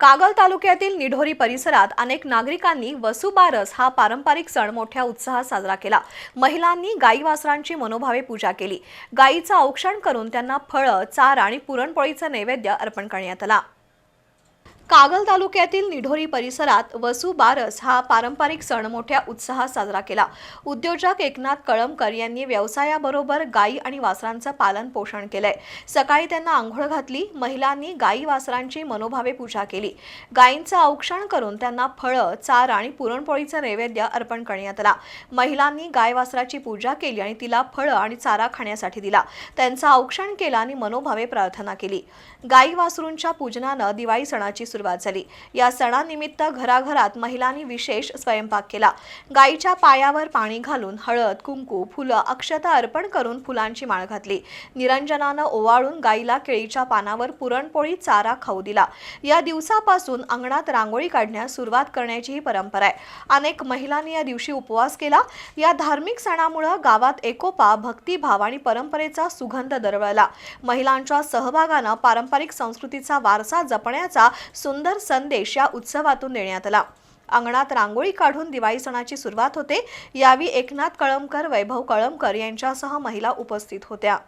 कागल तालुक्यातील निढोरी परिसरात अनेक नागरिकांनी वसुबारस हा पारंपरिक सण मोठ्या उत्साहात साजरा केला. महिलांनी गाई वासरांची मनोभावे पूजा केली. गायीचं औक्षण करून त्यांना फळं चार आणि पुरणपोळीचं नैवेद्य अर्पण करण्यात आला. कागल तालुक्यातील निढोरी परिसरात वसू बारस हा पारंपरिक सण मोठ्या उत्साहात साजरा केला. उद्योजक एकनाथ कळमकर यांनी व्यवसायाबरोबर गायी आणि वासरांचं पालन पोषण केलंय. सकाळी त्यांना आंघोळ घातली महिलांनी गायी वासरांची मनोभावे पूजा केली. गायींचं औक्षण करून त्यांना फळं चार आणि पुरणपोळीचं नैवेद्य अर्पण करण्यात आला. महिलांनी गाय वासराची पूजा केली आणि तिला फळं आणि चारा खाण्यासाठी दिला. त्यांचं औक्षण केलं आणि मनोभावे प्रार्थना केली. गाई वासरूंच्या पूजनानं दिवाळी सणाची सुरुवात झाली. या सणानिमित्त घराघरात महिलांनी विशेष स्वयंपाक केला. गाईच्या पायावर पाणी घालून हळद कुंकू फुलं अक्षता अर्पण करून फुलांची माळ घातली. निरंजनानं ओवाळून गाईला केळीच्या पानावर पुरणपोळी चारा खाऊ दिला. या दिवसापासून अंगणात रांगोळी काढण्यास सुरुवात करण्याची ही परंपरा आहे. अनेक महिलांनी या दिवशी उपवास केला. या धार्मिक सणामुळं गावात एकोपा भक्तिभाव आणि परंपरेचा सुगंध दरवळला. महिलांच्या सहभागानं पारंपरिक संस्कृतीचा वारसा जपण्याचा सुंदर संदेश या उत्सवातून देण्यात आला. अंगणात रांगोळी काढून दिवाळी सणाची सुरुवात होते. यावेळी एकनाथ कळमकर वैभव कळमकर यांच्यासह महिला उपस्थित होत्या.